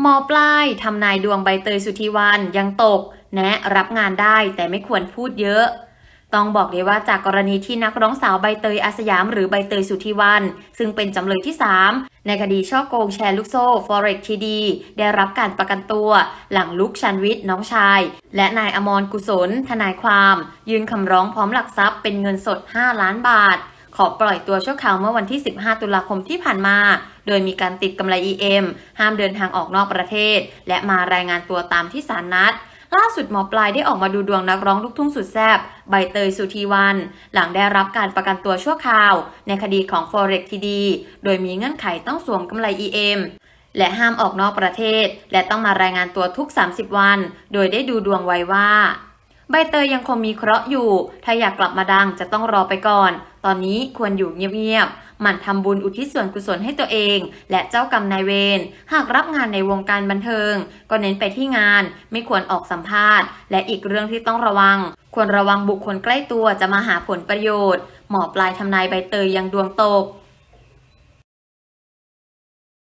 หมอปลายทำนายดวงใบเตยสุธีวันยังตก แนะรับงานได้แต่ไม่ควรพูดเยอะ ต้องบอกเลยว่าจากกรณีที่นักร้องสาวใบเตยอาสยามหรือใบเตยสุธีวัน ซึ่งเป็นจำเลยที่ 3 ในคดีช่อโกงแชร์ลูกโซ่ Forex TD ได้รับการประกันตัว หลังลุกชันวิทย์น้องชาย และนายอมรกุศล ทนายความ ยื่นคำร้องพร้อมหลักทรัพย์เป็นเงินสด 5 ล้านบาท ขอปล่อยตัวชั่วคราวเมื่อวันที่ 15 ตุลาคมที่ผ่านมา โดยมีการติดกำไร EM ห้ามเดินทางออกนอกประเทศ และมารายงานตัวตามที่ศาลนัดล่าสุดหมอปลายได้ออกมาดูดวงนักร้องลูกทุ่งสุดแซบใบเตยสุธีวัน หลังได้รับการประกันตัวชั่วคราว ในคดีของ Forex TD โดยมีเงื่อนไขต้องสวมกำไร EM และห้ามออกนอกประเทศ และต้องมารายงานตัวทุก 30 วัน โดยได้ดูดวงไว้ว่า ใบเตยยังคงมีเคราะห์อยู่ ถ้าอยากกลับมาดังจะต้องรอไปก่อน ตอนนี้ควรอยู่เงียบๆหมั่นทำบุญอุทิศส่วนกุศลให้ตัวเอง และเจ้ากรรมนายเวร หากรับงานในวงการบันเทิง ก็เน้นไปที่งาน ไม่ควรออกสัมภาษณ์ และอีกเรื่องที่ต้องระวัง ควรระวังบุคคลใกล้ตัวจะมาหาผลประโยชน์ หมอปลายทำนายใบเตยยังดวงตก